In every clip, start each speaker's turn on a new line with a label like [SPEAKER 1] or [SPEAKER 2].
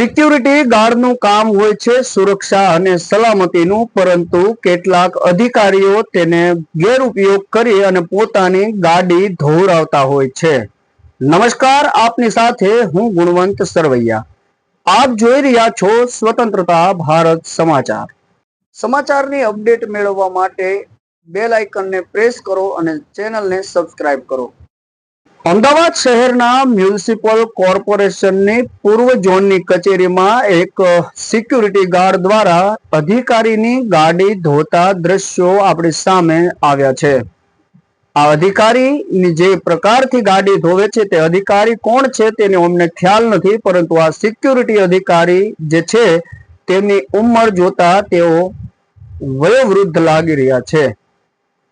[SPEAKER 1] Security ગાર્ડનું કામ હોય છે સુરક્ષા અને સલામતીનું, પરંતુ કેટલાક અધિકારીઓ તેને ગેરઉપયોગ કરી અને પોતાની ગાડી ધોવરાવતા હોય છે. નમસ્કાર, આપની સાથે હું ગુણવંત સરવૈયા. આપ જોઈ રહ્યા છો સ્વતંત્રતા ભારત સમાચાર. સમાચારની અપડેટ મેળવવા માટે બેલ આઇકનને પ્રેસ કરો અને ચેનલને સબસ્ક્રાઇબ કરો. અમદાવાદ શહેરના મ્યુનિસિપલ કોર્પોરેશનની પૂર્વ ઝોનની કચેરીમાં એક સિક્યુરિટી ગાર્ડ દ્વારા અધિકારીની ગાડી ધોતા દ્રશ્યો આપણી સામે આવ્યા છે. આ અધિકારીની જે પ્રકારથી ગાડી ધોવે છે તે અધિકારી કોણ છે તેને અમને ખ્યાલ નથી, પરંતુ આ સિક્યુરિટી અધિકારી જે છે, તેમની ઉંમર જોતા તેઓ વયોવૃદ્ધ લાગી રહ્યા છે.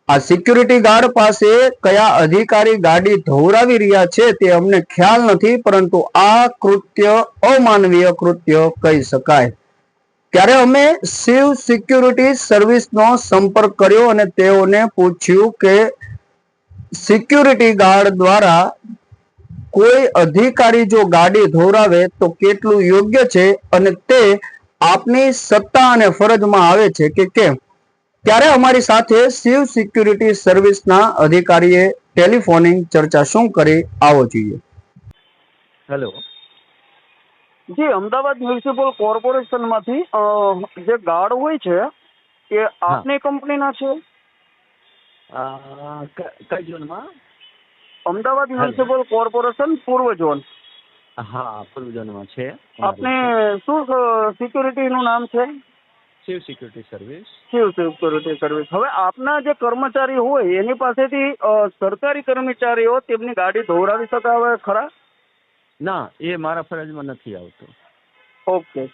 [SPEAKER 1] આ સિક્યુરિટી ગાર્ડ પાસે કયા અધિકારી ગાડી ધોવરાવી રહ્યા છે તે અમને ખ્યાલ નથી, પરંતુ આ કૃત્ય અમાનવીય કૃત્ય કહી શકાય. ત્યારે અમે શિવ સિક્યુરિટી સર્વિસનો સંપર્ક કર્યો અને તેઓને પૂછ્યું કે સિક્યુરિટી ગાર્ડ દ્વારા કોઈ અધિકારી જો ગાડી ધોરાવે તો કેટલું યોગ્ય છે અને તે આપની સત્તા અને ફરજમાં આવે છે કે કેમ? ત્યારે અમારી સાથે શિવ સિક્યુરિટી સર્વિસના અધિકારીએ ટેલિફોનિંગ ચર્ચા શું કરી આવો જોઈએ.
[SPEAKER 2] હેલો.
[SPEAKER 3] જી અમદાવાદ મ્યુનિસિપલ કોર્પોરેશનમાંથી જે ગાર્ડ હોય છે એ આપની કંપનીના છે?
[SPEAKER 2] કઈ ઝોનમાં?
[SPEAKER 3] અમદાવાદ મ્યુનિસિપલ કોર્પોરેશન પૂર્વ ઝોન.
[SPEAKER 2] હા પૂર્વ ઝોનમાં છે.
[SPEAKER 3] આપને શું સિક્યુરિટીનું નામ છે?
[SPEAKER 2] Shiv security service?
[SPEAKER 3] Shiv security service. હવે આપના જે કર્મચારી હોય એની પાસેથી સરકારી કર્મચારીઓ તેમની ગાડી ધોવરાવી શકાવે ખરા?
[SPEAKER 2] ના એ મારા ફરજમાં નથી આવતું.
[SPEAKER 3] ઓકે.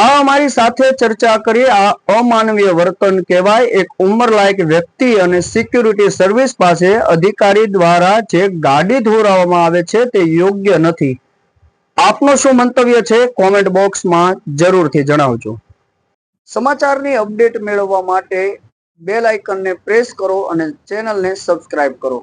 [SPEAKER 1] આ અમારી સાથે ચર્ચા કરી આ અમાનવીય વર્તન કહેવાય. એક ઉંમરલાયક વ્યક્તિ અને સિક્યુરિટી સર્વિસ પાસે અધિકારી દ્વારા જે ગાડી ધોરાવવામાં આવે છે તે યોગ્ય નથી. આપનું શું મંતવ્ય છે? કોમેન્ટ બોક્સમાં જરૂરથી જણાવજો. સમાચારની અપડેટ મેળવવા માટે બેલ આઇકનને પ્રેસ કરો અને ચેનલને સબસ્ક્રાઇબ કરો.